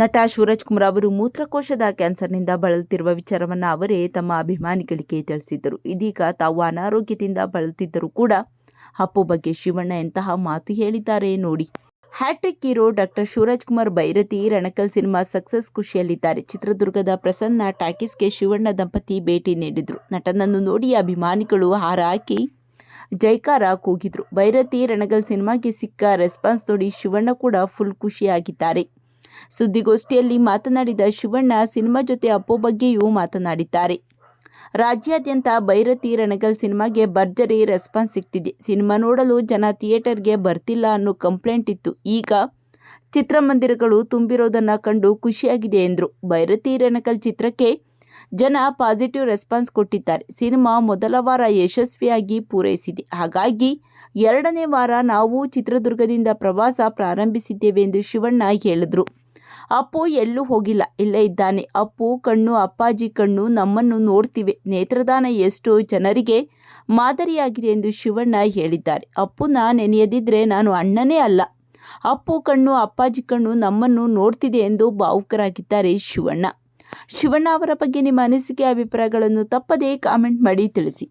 ನಟ ಶಿವರಾಜ್ ಕುಮಾರ್ ಅವರು ಮೂತ್ರಕೋಶದ ಕ್ಯಾನ್ಸರ್ನಿಂದ ಬಳಲುತ್ತಿರುವ ವಿಚಾರವನ್ನು ಅವರೇ ತಮ್ಮ ಅಭಿಮಾನಿಗಳಿಗೆ ತಿಳಿಸಿದ್ದರು. ಇದೀಗ ತಾವು ಅನಾರೋಗ್ಯದಿಂದ ಬಳಲುತ್ತಿದ್ದರೂ ಕೂಡ ಅಪ್ಪು ಬಗ್ಗೆ ಶಿವಣ್ಣ ಎಂತಹ ಮಾತು ಹೇಳಿದ್ದಾರೆ ನೋಡಿ. Hat trick hero doctor Shivaraj Kumar Bhairathi Ranagal cinema success ಖುಷಿಯಲ್ಲಿದ್ದಾರೆ. ಚಿತ್ರದುರ್ಗದ ಪ್ರಸನ್ನ ಟಾಕೀಸ್ಗೆ ಶಿವಣ್ಣ ದಂಪತಿ ಭೇಟಿ ನೀಡಿದರು. ನಟನನ್ನು ನೋಡಿ ಅಭಿಮಾನಿಗಳು ಹಾರ ಹಾಕಿ ಜೈಕಾರ ಕೂಗಿದ್ರು. ಬೈರತಿ ರಣಗಲ್ ಸಿನಿಮಾಗೆ ಸಿಕ್ಕ ರೆಸ್ಪಾನ್ಸ್ ನೋಡಿ ಶಿವಣ್ಣ ಕೂಡ ಫುಲ್ ಖುಷಿಯಾಗಿದ್ದಾರೆ. ಸುದ್ದಿಗೋಷ್ಠಿಯಲ್ಲಿ ಮಾತನಾಡಿದ ಶಿವಣ್ಣ, ಸಿನಿಮಾ ಜೊತೆ ಅಪ್ಪು ಬಗ್ಗೆಯೂ ಮಾತನಾಡಿದ್ದಾರೆ. ರಾಜ್ಯಾದ್ಯಂತ ಭೈರತಿ ರಣಗಲ್ ಸಿನಿಮಾಗೆ ಭರ್ಜರಿ ರೆಸ್ಪಾನ್ಸ್ ಸಿಗ್ತಿದೆ ಸಿನಿಮಾ ನೋಡಲು ಜನ ಥಿಯೇಟರ್ಗೆ ಬರ್ತಿಲ್ಲ ಅನ್ನೋ ಕಂಪ್ಲೇಂಟ್ ಇತ್ತು. ಈಗ ಚಿತ್ರಮಂದಿರಗಳು ತುಂಬಿರೋದನ್ನು ಕಂಡು ಖುಷಿಯಾಗಿದೆ ಎಂದರು. ಭೈರತಿ ರಣಕಲ್ ಚಿತ್ರಕ್ಕೆ ಜನ ಪಾಸಿಟಿವ್ ರೆಸ್ಪಾನ್ಸ್ ಕೊಟ್ಟಿದ್ದಾರೆ. ಸಿನಿಮಾ ಮೊದಲ ವಾರ ಯಶಸ್ವಿಯಾಗಿ ಪೂರೈಸಿದೆ. ಹಾಗಾಗಿ ಎರಡನೇ ವಾರ ನಾವು ಚಿತ್ರದುರ್ಗದಿಂದ ಪ್ರವಾಸ ಪ್ರಾರಂಭಿಸಿದ್ದೇವೆ ಎಂದು ಶಿವಣ್ಣ ಹೇಳಿದರು. ಅಪ್ಪು ಎಲ್ಲೂ ಹೋಗಿಲ್ಲ. ಇಲ್ಲೇ ಇದ್ದಾನೆ. ಅಪ್ಪು, ಕಣ್ಣು, ಅಪ್ಪಾಜಿ ಕಣ್ಣು ನಮ್ಮನ್ನು ನೋಡ್ತಿವೆ. ನೇತ್ರದಾನ ಎಷ್ಟು ಜನರಿಗೆ ಮಾದರಿಯಾಗಿದೆ ಎಂದು ಶಿವಣ್ಣ ಹೇಳಿದ್ದಾರೆ. ಅಪ್ಪುನ ನೆನೆಯದಿದ್ರೆ ನಾನು ಅಣ್ಣನೇ ಅಲ್ಲ. ಅಪ್ಪು ಕಣ್ಣು, ಅಪ್ಪಾಜಿ ಕಣ್ಣು ನಮ್ಮನ್ನು ನೋಡ್ತಿದೆ ಎಂದು ಭಾವುಕರಾಗಿದ್ದಾರೆ ಶಿವಣ್ಣ. ಶಿವಣ್ಣ ಅವರ ಬಗ್ಗೆ ನಿಮ್ಮ ಅನಿಸಿಕೆ, ಅಭಿಪ್ರಾಯಗಳನ್ನು ತಪ್ಪದೇ ಕಾಮೆಂಟ್ ಮಾಡಿ ತಿಳಿಸಿ.